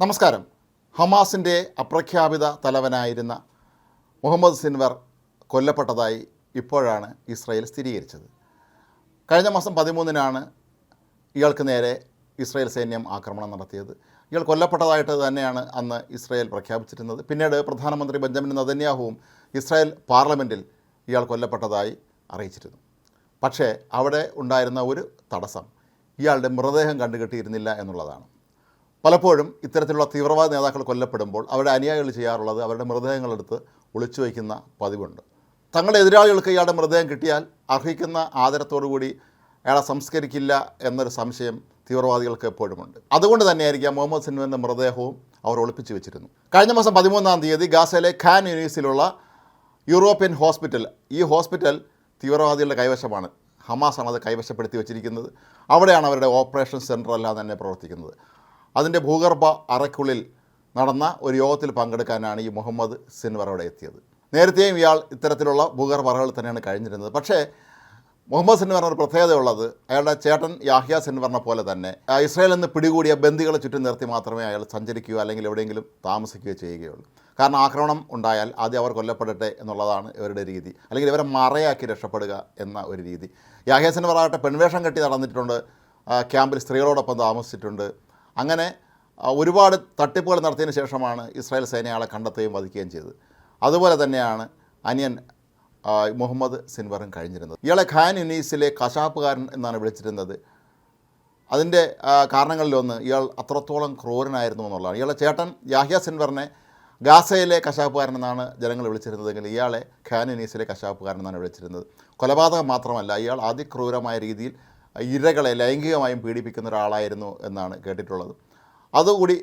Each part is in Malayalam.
നമസ്കാരം. ഹമാസിന്റെ അപ്രഖ്യാപിത തലവനായിരുന്ന മുഹമ്മദ് സിൻവർ കൊല്ലപ്പെട്ടതായി ഇപ്പോഴാണ് ഇസ്രയേൽ സ്ഥിരീകരിച്ചത്. കഴിഞ്ഞ മാസം പതിമൂന്നിനാണ് ഇയാൾക്ക് നേരെ ഇസ്രയേൽ സൈന്യം ആക്രമണം നടത്തിയത്. ഇയാൾ കൊല്ലപ്പെട്ടതായിട്ട് തന്നെയാണ് അന്ന് ഇസ്രയേൽ പ്രഖ്യാപിച്ചിരുന്നത്. പിന്നീട് പ്രധാനമന്ത്രി ബെഞ്ചമിൻ നദന്യാഹുവും ഇസ്രായേൽ പാർലമെന്റിൽ ഇയാൾ കൊല്ലപ്പെട്ടതായി അറിയിച്ചിരുന്നു. പക്ഷേ അവിടെ ഉണ്ടായിരുന്ന ഒരു തടസ്സം. ഇയാളുടെ മൃതദേഹം കണ്ടുകെട്ടിയിരുന്നില്ല എന്നുള്ളതാണ്. പലപ്പോഴും ഇത്തരത്തിലുള്ള തീവ്രവാദ നേതാക്കൾ കൊല്ലപ്പെടുമ്പോൾ അവരുടെ അനുയായികൾ ചെയ്യാറുള്ളത് അവരുടെ മൃതദേഹങ്ങളെടുത്ത് ഒളിച്ചു വയ്ക്കുന്ന പതിവുണ്ട്. തങ്ങളുടെ എതിരാളികൾക്ക് ഇയാളുടെ മൃതദേഹം കിട്ടിയാൽ അർഹിക്കുന്ന ആദരത്തോടുകൂടി അയാളെ സംസ്കരിക്കില്ല എന്നൊരു സംശയം തീവ്രവാദികൾക്ക് എപ്പോഴുമുണ്ട്. അതുകൊണ്ട് തന്നെയായിരിക്കാം മുഹമ്മദ് സിൻവറിന്റെ മൃതദേഹവും അവർ ഒളിപ്പിച്ചു വെച്ചിരുന്നു. കഴിഞ്ഞ മാസം പതിമൂന്നാം തീയതി ഗാസയിലെ ഖാൻ യൂണിവേഴ്സിലുള്ള യൂറോപ്യൻ ഹോസ്പിറ്റൽ ഈ ഹോസ്പിറ്റൽ തീവ്രവാദികളുടെ കൈവശമാണ്. ഹമാസാണ് അത് കൈവശപ്പെടുത്തി വെച്ചിരിക്കുന്നത്. അവിടെയാണ് അവരുടെ ഓപ്പറേഷൻ സെന്റർ എല്ലാം തന്നെ പ്രവർത്തിക്കുന്നത്. അതിന്റെ ഭൂഗർഭ അറയ്ക്കുള്ളിൽ നടന്ന ഒരു യോഗത്തിൽ പങ്കെടുക്കാനാണ് ഈ മുഹമ്മദ് സിൻവർ അവിടെ എത്തിയത്. നേരത്തെയും ഇയാൾ ഇത്തരത്തിലുള്ള ഭൂഗർഭ അറകൾ തന്നെയാണ് കഴിഞ്ഞിരുന്നത്. പക്ഷേ മുഹമ്മദ് സിൻവറിന് ഒരു പ്രത്യേകതയുള്ളത് അയാളുടെ ചേട്ടൻ യാഹ്യ സിൻവറിനെ പോലെ തന്നെ ഇസ്രായേലിൽ നിന്ന് പിടികൂടിയ ബന്ദികളെ ചുറ്റും നിർത്തി മാത്രമേ അയാൾ സഞ്ചരിക്കുകയോ അല്ലെങ്കിൽ എവിടെയെങ്കിലും താമസിക്കുകയോ ചെയ്യുകയുള്ളൂ. കാരണം ആക്രമണം ഉണ്ടായാൽ ആദ്യം അവർ കൊല്ലപ്പെടട്ടെ എന്നുള്ളതാണ് ഇവരുടെ രീതി. അല്ലെങ്കിൽ ഇവരെ മറയാക്കി രക്ഷപ്പെടുക എന്ന ഒരു രീതി. യാഹ്യ സിൻവർ ആകട്ടെ പെൺവേഷം കെട്ടി നടന്നിട്ടുണ്ട്. ക്യാമ്പിൽ സ്ത്രീകളോടൊപ്പം താമസിച്ചിട്ടുണ്ട്. അങ്ങനെ ഒരുപാട് തട്ടിപ്പുകൾ നടത്തിയതിന് ശേഷമാണ് ഇസ്രായേൽ സേനയാളെ കണ്ടെത്തുകയും വധിക്കുകയും ചെയ്തത്. അതുപോലെ തന്നെയാണ് അനിയൻ മുഹമ്മദ് സിൻവറും കഴിഞ്ഞിരുന്നത്. ഇയാളെ ഖാൻ യുനീസിലെ കശാപ്പുകാരൻ എന്നാണ് വിളിച്ചിരുന്നത്. അതിന്റെ കാരണങ്ങളിലൊന്ന് ഇയാൾ അത്രത്തോളം ക്രൂരനായിരുന്നു എന്നുള്ളതാണ്. ഇയാളെ ചേട്ടൻ യാഹ്യ സിൻവറിനെ ഗാസയിലെ കശാപ്പുകാരൻ എന്നാണ് ജനങ്ങൾ വിളിച്ചിരുന്നതെങ്കിൽ ഇയാളെ ഖാൻ യുനീസിലെ കശാപ്പുകാരൻ എന്നാണ് വിളിച്ചിരുന്നത്. കൊലപാതകം മാത്രമല്ല ഇയാൾ അതിക്രൂരമായ രീതിയിൽ ഇരകളെ ലൈംഗികമായും പീഡിപ്പിക്കുന്ന ഒരാളായിരുന്നു എന്നാണ് കേട്ടിട്ടുള്ളത്. അതുകൂടി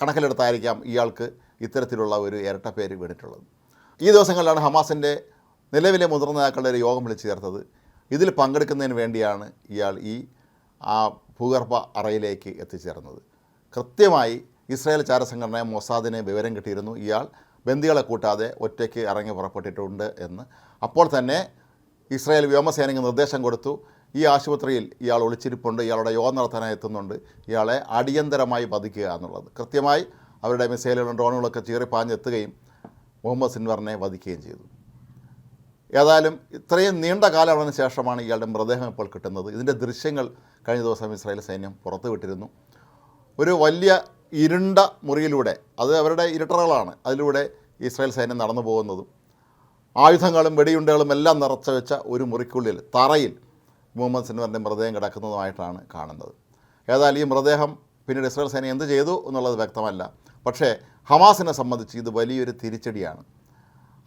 കണക്കിലെടുത്തായിരിക്കാം ഇയാൾക്ക് ഇത്തരത്തിലുള്ള ഒരു ഇരട്ട പേര് വീണിട്ടുള്ളത്. ഈ ദിവസങ്ങളിലാണ് ഹമാസിന്റെ നിലവിലെ മുതിർന്ന നേതാക്കളുടെ ഒരു യോഗം വിളിച്ചു ചേർത്തത്. ഇതിൽ പങ്കെടുക്കുന്നതിന് വേണ്ടിയാണ് ഇയാൾ ഈ ആ ഭൂഗർഭ അറയിലേക്ക് എത്തിച്ചേർന്നത്. കൃത്യമായി ഇസ്രായേൽ ചാരസംഘടന മൊസാദിനെ വിവരം കിട്ടിയിരുന്നു. ഇയാൾ ബന്ദികളെ കൂട്ടാതെ ഒറ്റയ്ക്ക് ഇറങ്ങി പുറപ്പെട്ടിട്ടുണ്ട് എന്ന്. അപ്പോൾ തന്നെ ഇസ്രായേൽ വ്യോമസേനയ്ക്ക് നിർദ്ദേശം കൊടുത്തു. ഈ ആശുപത്രിയിൽ ഇയാൾ ഒളിച്ചിരിപ്പുണ്ട് ഇയാളുടെ യോഗം നടത്താനായി എത്തുന്നുണ്ട് ഇയാളെ അടിയന്തരമായി വധിക്കുക എന്നുള്ളത്. കൃത്യമായി അവരുടെ മിസൈലുകളും ഡ്രോണുകളൊക്കെ ചീറിപ്പാഞ്ഞെത്തുകയും മുഹമ്മദ് സിൻവറിനെ വധിക്കുകയും ചെയ്തു. ഏതായാലും ഇത്രയും നീണ്ട കാലത്തിന് ശേഷമാണ് ഇയാളുടെ മൃതദേഹം ഇപ്പോൾ കിട്ടുന്നത്. ഇതിന്റെ ദൃശ്യങ്ങൾ കഴിഞ്ഞ ദിവസം ഇസ്രായേൽ സൈന്യം പുറത്തുവിട്ടിരുന്നു. ഒരു വലിയ ഇരുണ്ട മുറിയിലൂടെ അത് അവരുടെ ഇരട്ടറുകളാണ് അതിലൂടെ ഇസ്രായേൽ സൈന്യം നടന്നു പോകുന്നതും ആയുധങ്ങളും വെടിയുണ്ടകളും എല്ലാം നിറച്ച വെച്ച ഒരു മുറിക്കുള്ളിൽ തറയിൽ മുഹമ്മദ് സിൻവറിന്റെ മൃതദേഹം കിടക്കുന്നതുമായിട്ടാണ് കാണുന്നത്. ഏതായാലും ഈ മൃതദേഹം പിന്നീട് ഇസ്രായേൽ സേന എന്ത് ചെയ്തു എന്നുള്ളത് വ്യക്തമല്ല. പക്ഷേ ഹമാസിനെ സംബന്ധിച്ച് ഇത് വലിയൊരു തിരിച്ചടിയാണ്.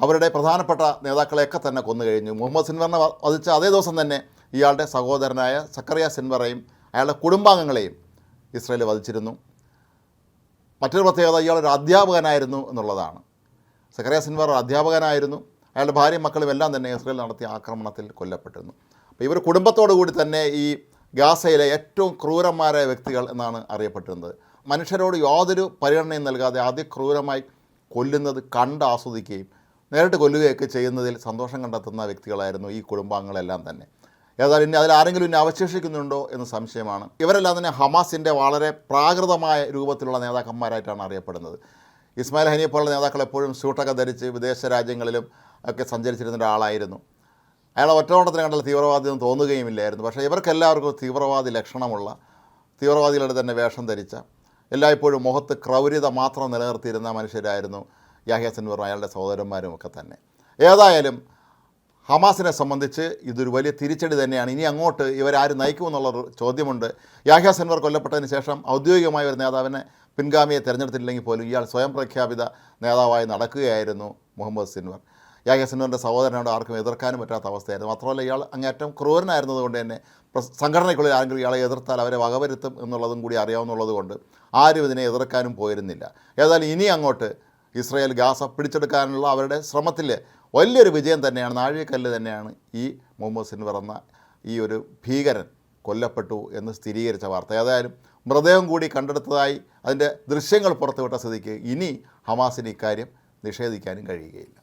അവരുടെ പ്രധാനപ്പെട്ട നേതാക്കളെയൊക്കെ തന്നെ കൊന്നു കഴിഞ്ഞു. മുഹമ്മദ് സിൻവറിനെ വധിച്ച അതേ ദിവസം തന്നെ ഇയാളുടെ സഹോദരനായ സക്കറിയ സിൻവറേയും അയാളുടെ കുടുംബാംഗങ്ങളെയും ഇസ്രയേൽ വധിച്ചിരുന്നു. മറ്റൊരു പ്രത്യേകത ഇയാളൊരു അധ്യാപകനായിരുന്നു എന്നുള്ളതാണ്. സക്കറിയ സിൻവർ അധ്യാപകനായിരുന്നു. അയാളുടെ ഭാര്യയും മക്കളും എല്ലാം തന്നെ ഇസ്രയേൽ നടത്തിയ ആക്രമണത്തിൽ കൊല്ലപ്പെട്ടിരുന്നു. ഇവർ കുടുംബത്തോടു കൂടി തന്നെ ഈ ഗാസയിലെ ഏറ്റവും ക്രൂരന്മാരായ വ്യക്തികൾ എന്നാണ് അറിയപ്പെട്ടിരുന്നത്. മനുഷ്യരോട് യാതൊരു പരിഗണനയും നൽകാതെ അതിക്രൂരമായി കൊല്ലുന്നത് കണ്ട് ആസ്വദിക്കുകയും നേരിട്ട് കൊല്ലുകയൊക്കെ ചെയ്യുന്നതിൽ സന്തോഷം കണ്ടെത്തുന്ന വ്യക്തികളായിരുന്നു ഈ കുടുംബാംഗങ്ങളെല്ലാം തന്നെ. ഏതായാലും ഇനി അതിൽ ആരെങ്കിലും ഇനി അവശേഷിക്കുന്നുണ്ടോ എന്ന് സംശയമാണ്. ഇവരെല്ലാം തന്നെ ഹമാസിന്റെ വളരെ പ്രാകൃതമായ രൂപത്തിലുള്ള നേതാക്കന്മാരായിട്ടാണ് അറിയപ്പെടുന്നത്. ഇസ്മായിൽ ഹനിയെ പോലുള്ള നേതാക്കൾ എപ്പോഴും സ്യൂട്ടൊക്കെ ധരിച്ച് വിദേശ രാജ്യങ്ങളിലും ഒക്കെ സഞ്ചരിച്ചിരുന്ന ഒരാളായിരുന്നു. അയാളെ ഒറ്റനോട്ടത്തിന് കണ്ടാൽ തീവ്രവാദി എന്ന് തോന്നുകയുമില്ലായിരുന്നു. പക്ഷേ ഇവർക്കെല്ലാവർക്കും തീവ്രവാദി ലക്ഷണമുള്ള തീവ്രവാദികളുടെ തന്നെ വേഷം ധരിച്ച എല്ലായ്പ്പോഴും മുഖത്ത് ക്രൗര്യത മാത്രം നിലനിർത്തിയിരുന്ന മനുഷ്യരായിരുന്നു യാഹ്യ സിൻവറും അയാളുടെ സഹോദരന്മാരും ഒക്കെ തന്നെ. ഏതായാലും ഹമാസിനെ സംബന്ധിച്ച് ഇതൊരു വലിയ തിരിച്ചടി തന്നെയാണ്. ഇനി അങ്ങോട്ട് ഇവരാരും നയിക്കുമെന്നുള്ളൊരു ചോദ്യമുണ്ട്. യാഹ്യ സിൻവർ കൊല്ലപ്പെട്ടതിന് ശേഷം ഔദ്യോഗികമായ ഒരു നേതാവിനെ പിൻഗാമിയെ തിരഞ്ഞെടുത്തില്ലെങ്കിൽ പോലും ഇയാൾ സ്വയം പ്രഖ്യാപിത നേതാവായി നടക്കുകയായിരുന്നു മുഹമ്മദ് സിൻവർ. സിൻവറിന്റെ സഹോദരനോട് ആർക്കും എതിർക്കാനും പറ്റാത്ത അവസ്ഥയായിരുന്നു. മാത്രമല്ല ഇയാൾ അങ്ങേറ്റം ക്രൂരനായിരുന്നതുകൊണ്ട് തന്നെ സംഘടനയ്ക്കുള്ളിൽ ആരെങ്കിലും ഇയാളെ എതിർത്താൽ അവരെ വകവരുത്തും എന്നുള്ളതും കൂടി അറിയാവുന്നുള്ളത് കൊണ്ട് ആരും ഇതിനെ എതിർക്കാനും പോയിരുന്നില്ല. ഏതായാലും ഇനി അങ്ങോട്ട് ഇസ്രായേൽ ഗാസ പിടിച്ചെടുക്കാനുള്ള അവരുടെ ശ്രമത്തിൽ വലിയൊരു വിജയം തന്നെയാണ് നാഴികക്കല്ല് തന്നെയാണ് ഈ മുഹമ്മദ് സിൻവർ ഈ ഒരു ഭീകരൻ കൊല്ലപ്പെട്ടു എന്ന് സ്ഥിരീകരിച്ച വാർത്ത. ഏതായാലും മൃതദേഹം കൂടി കണ്ടെടുത്തതായി അതിന്റെ ദൃശ്യങ്ങൾ പുറത്തുവിട്ട സ്ഥിതിക്ക് ഇനി ഹമാസിന് ഇക്കാര്യം നിഷേധിക്കാനും കഴിയുകയില്ല.